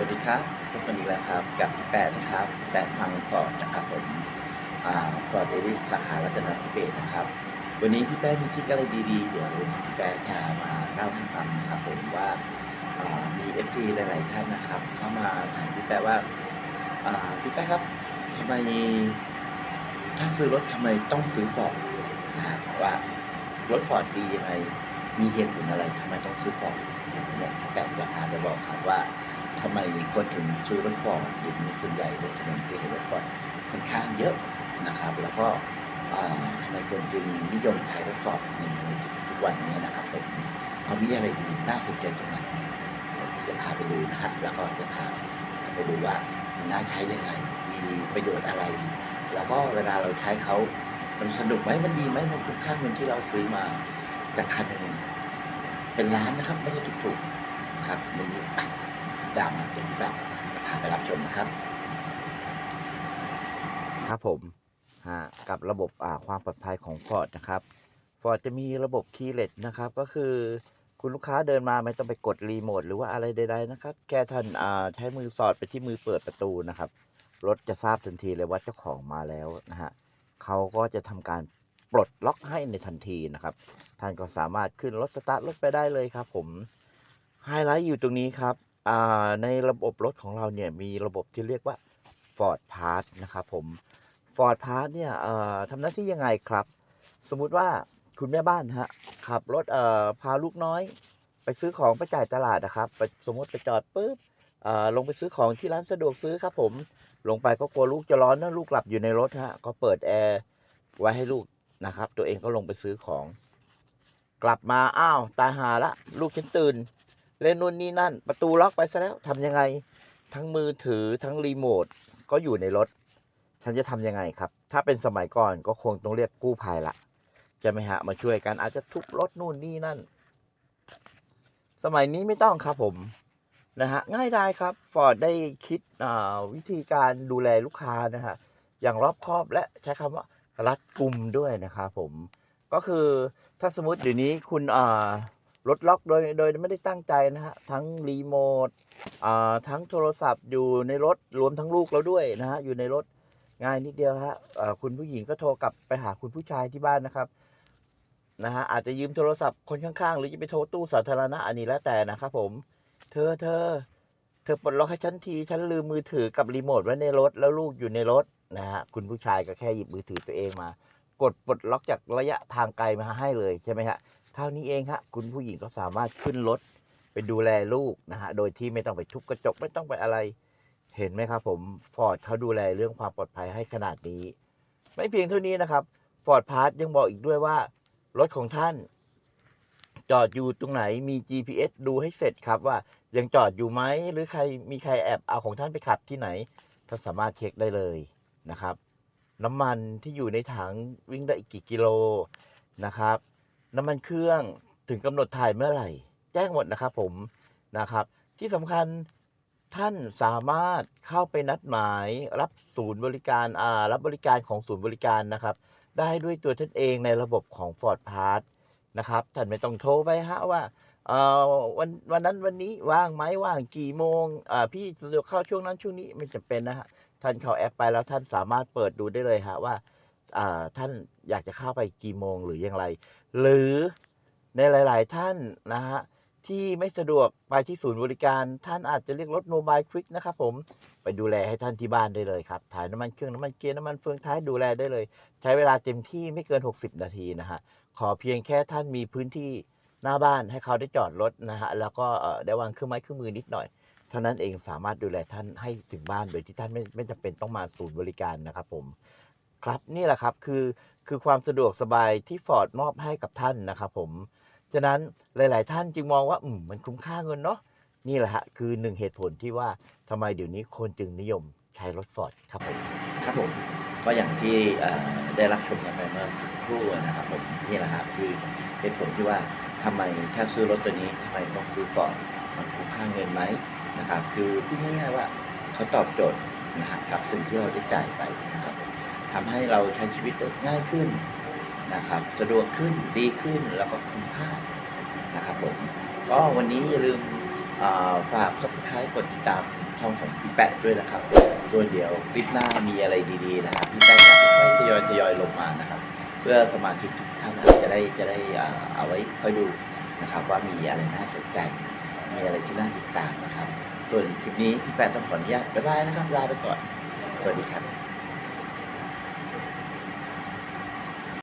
วัสดีครับพบกันอีกแล้วครับกับแปดนะครับแปดซังฟอร์ดนะครับผมฟอร์ดเอริสสาขารัตนทิเบศนะครับ วันนี้พี่แป๊ะมีทริคอะไรดีๆ เดี๋ยวพี่แป๊ะจะมาเล่าให้ฟังนะครับผมว่าามีเอฟซีหลายๆท่านนะครับ เข้ามาถามพี่แป๊ะว่าอ่าพี่แป๊ะครับทำไมถ้าซื้อรถทำไมต้องซื้อฟอร์ดนะว่ารถฟอร์ดดียังไงมีเหตุผลอะไรทำไมต้องซื้อฟอร์ดอย่างเนี้ยพี่แป๊ะจะพาไปบอกครับว่า ทำไมคนถึงซื้อรถฟอร์ดเดี๋ยวนี้ส่วนใหญ่รถถนนที่เห็นรถฟอร์ดค่อนข้างเยอะนะครับ แล้วก็ทำไมคนจึงนิยมใช้รถฟอร์ดในทุกวันนี้นะครับผมเขามีอะไรดีน่าสนใจตรงไหนจะพาไปดูนะครับแล้วก็จะพาไปดูว่ามันน่าใช้ยังไง มีประโยชน์อะไร แล้วก็เวลาเราใช้เขามันสนุกไหมมันดีไหมมันคุ้มค่าเงินที่เราซื้อมาจากคันหนึ่งเป็นล้านนะครับ ไม่ใช่ถูกๆครับวันนี้อะ ตามาเป็นแบบจะพาไปรับชมนะครับ ครับผมฮะกับระบบอ่าความปลอดภัยของ Ford นะครับ Ford จะมีระบบ keyless นะครับ ก็คือคุณลูกค้าเดินมาไม่ต้องไปกดรีโมทหรือว่าอะไรใดๆนะครับ แค่ท่านอ่าใช้มือสอดไปที่มือเปิดประตูนะครับ รถจะทราบทันทีเลยว่าเจ้าของมาแล้วนะฮะเขาก็จะทำการปลดล็อกให้ในทันทีนะครับ ท่านก็สามารถขึ้นรถสตาร์ทรถไปได้เลยครับผม ไฮไลท์อยู่ตรงนี้ครับ อ่าในระบบรถของเราเนี่ยมีระบบที่เรียกว่า Ford Pass นะครับผม Ford Pass เนี่ยทำหน้าที่ยังไงครับ สมมุติว่าคุณแม่บ้านฮะขับรถเอ่อพาลูกน้อย ไปซื้อของไปจ่ายตลาดนะครับไปสมมติไปจอดปุ๊บเอ่อลงไปซื้อของที่ร้านสะดวกซื้อครับ ผมลงไปก็กลัวลูกจะร้อนนะลูกหลับอยู่ในรถฮะก็เปิดแอร์ไว้ให้ลูกนะครับ ตัวเองก็ลงไปซื้อของ กลับมาอ้าวตายหาละ ลูกฉันตื่น เล่นนู่นนี่นั่น ประตูล็อกไปซะแล้วทำยังไง ทั้งมือถือทั้งรีโมทก็อยู่ในรถ ฉันจะทำยังไงครับ ถ้าเป็นสมัยก่อนก็คงต้องเรียกกู้ภัยละจะไหมฮะมาช่วยกันอาจจะทุบรถนู่นนี่นั่น สมัยนี้ไม่ต้องครับผมนะฮะง่ายได้ครับฟอร์ดได้คิดวิธีการดูแลลูกค้านะฮะอย่างรอบคอบและใช้คำว่ารัดกุมด้วยนะครับผม ก็คือถ้าสมมติเดี๋ยวนี้คุณอ่า รถล็อกโดยโดยไม่ได้ตั้งใจนะฮะทั้งรีโมทอ่าทั้งโทรศัพท์อยู่ในรถรวมทั้งลูกเราด้วยนะฮะอยู่ในรถง่ายนิดเดียวฮะอ่าคุณผู้หญิงก็โทรกลับไปหาคุณผู้ชายที่บ้านนะครับนะฮะอาจจะยืมโทรศัพท์คนข้างๆ หรือจะไปโทรตู้สาธารณะอันนี้แล้วแต่นะครับผม เธอเธอเธอปลดล็อกให้ฉันทีฉันลืมมือถือกับรีโมทไว้ในรถแล้วลูกอยู่ในรถนะฮะคุณผู้ชายก็แค่หยิบมือถือตัวเองมา กดปลดล็อกจากระยะทางไกลมาให้เลยใช่ไหมฮะ เท่านี้เองฮะคุณผู้หญิงก็สามารถขึ้นรถไปดูแลลูกนะฮะโดยที่ไม่ต้องไปทุบกระจกไม่ต้องไปอะไร เห็นไหมครับผมฟอร์ดเขาดูแลเรื่องความปลอดภัยให้ขนาดนี้ ไม่เพียงเท่านี้นะครับฟอร์ดพาร์ทยังบอกอีกด้วยว่ารถของท่าน จอดอยู่ตรงไหนมี GPS ดูให้เสร็จครับว่ายังจอดอยู่ไหมหรือใครมีใครแอบเอาของท่านไปขับที่ไหนท่าสามารถเช็คได้เลยนะครับ น้ำมันที่อยู่ในถังวิ่งได้อีกกี่กิโลนะครับ น้ำมันเครื่องถึงกำหนดถ่ายเมื่อไหร่ แจ้งหมดนะครับผมนะครับ ที่สำคัญท่านสามารถเข้าไปนัดหมายรับศูนย์บริการอ่ารับบริการของศูนย์บริการนะครับ ได้ด้วยตัวท่านเองในระบบของ Ford Pass นะครับท่านไม่ต้องโทรไปฮะว่าเอ่อวันวันนั้นวันนี้ว่างไหมว่างกี่โมงอ่าพี่สะดวกเข้าช่วงนั้นช่วงนี้ไม่จำเป็นนะฮะท่านเข้าแอปไปแล้วท่านสามารถเปิดดูได้เลยฮะว่าอ่า ท่านอยากจะเข้าไปกี่โมงหรืออย่างไร หรือในหลาย ๆ ท่านนะฮะที่ไม่สะดวกไปที่ศูนย์บริการท่านอาจจะเรียกรถโมบายควิกนะครับผมไปดูแลให้ท่านที่บ้านได้เลยครับ ถ่ายน้ำมันเครื่องน้ำมันเกียร์น้ำมันเฟืองท้ายดูแลได้เลย ใช้เวลาเต็มที่ไม่เกิน 60 นาทีนะฮะขอเพียงแค่ท่านมีพื้นที่หน้าบ้านให้เขาได้จอดรถนะฮะแล้วก็ได้วางเครื่องไม้เครื่องมือนิดหน่อย เท่านั้นเองสามารถดูแลท่านให้ถึงบ้านโดยที่ท่านไม่ไม่จำเป็นต้องมาศูนย์บริการนะครับผม ครับนี่แหละครับคือคือความสะดวกสบายที่ฟอร์ดมอบให้กับท่านนะครับผมฉะนั้นหลาย ๆ ท่านจึงมองว่าอืมมันคุ้มค่าเงินเนาะนี่แหละฮะคือหนึ่งเหตุผลที่ว่าทำไมเดี๋ยวนี้คนจึงนิยมใช้รถฟอร์ดครับผมครับผมก็อย่างที่เอ่อได้รับชมกันไปเมื่อสักครู่นะครับผมนี่แหละครับคือเหตุผลที่ว่าทำไมถ้าซื้อรถตัวนี้ทำไมต้องซื้อก่อนมันคุ้มค่าเงินไหมนะครับคือพูดง่ายๆว่าเขาตอบโจทย์นะฮะกับสิ่งที่เราได้จ่ายไปนะครับผม ทำให้เราใช้ชีวิตได้ง่ายขึ้นนะครับ สะดวกขึ้นดีขึ้นแล้วก็คุ้มค่านะครับผมก็วันนี้อย่าลืมฝาก subscribe กดติดตามช่องของพี่แปะด้วยนะครับส่วนเดี๋ยวคลิปหน้ามีอะไรดีๆนะครับพี่แปะจะค่อยทยอยทยอยลงมานะครับ เพื่อสมาชิกทุกท่านจะได้จะได้อ่าเอาไว้ค่อยดูนะครับ ว่ามีอะไรน่าสนใจ มีอะไรที่น่าติดตามนะครับ ส่วนคลิปนี้พี่แปะต้องขออนุญาตบ๊ายบายนะครับลาไปก่อน สวัสดีครับ